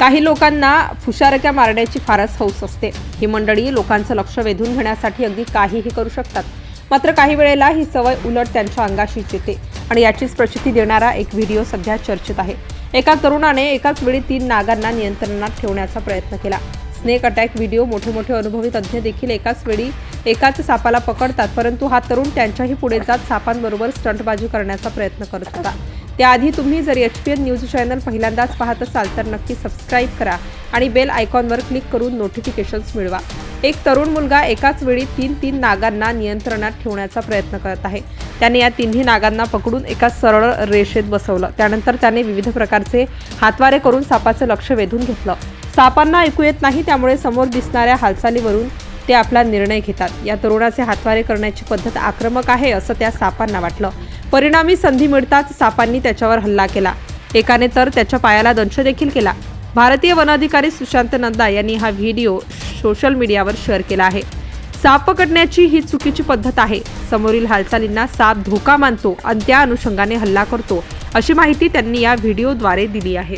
काही लोकांना फुशारक्या मारण्याची फारच हौस असते. ही मंडळी लोकांचं लक्ष वेधून घेण्यासाठी अगदी काहीही करू शकतात. मात्र काही वेळेला ही सवय उलट त्यांच्या अंगाशीच येते आणि याचीच प्रचिती देणारा एक व्हिडिओ सध्या चर्चेत आहे. एका तरुणाने एकाच वेळी तीन नागांना नियंत्रणात ठेवण्याचा प्रयत्न केला. स्नेक अटॅक व्हिडिओ मोठे मोठे अनुभवी तज्ज्ञ देखील एकाच वेळी एकाच सापाला पकडतात परंतु हा तरुण त्यांच्याही पुढे जात सापांबरोबर स्टंटबाजी करण्याचा प्रयत्न करत होता. त्याआधी तुम्ही जर H P N news channel पहिल्यांदाच पाहत असाल तर नक्की सबस्क्राईब करा आणि बेल आयकॉनवर क्लिक करून नोटिफिकेशन्स मिळवा. एक तरुण मुलगा एकाच वेळी तीन तीन नागांना नियंत्रणात ठेवण्याचा प्रयत्न करत आहे. त्याने या तिन्ही नागांना पकडून एका सरळ रेषेत बसवलं. त्यानंतर त्याने विविध प्रकारचे हातवारे करून सापाचं लक्ष वेधून घेतलं. सापांना ऐकू येत नाही त्यामुळे समोर दिसणाऱ्या हालचालीवरून ते आपला निर्णय घेतात. या तरुणाचे हातवारे करण्याची पद्धत आक्रमक आहे असं त्या सापांना वाटलं. परिणामी संधी मिळताच सापांनी त्याच्यावर हल्ला केला. एकाने तर त्याच्या पायाला दंश देखील केला. भारतीय वनाधिकारी सुशांत नंदा यांनी हा व्हिडिओ सोशल मीडियावर शेअर केला आहे. साप पकडण्याची ही चुकीची पद्धत आहे. समोरील हालचालींना साप धोका मानतो आणि त्या अनुषंगाने हल्ला करतो अशी माहिती त्यांनी या व्हिडिओद्वारे दिली आहे.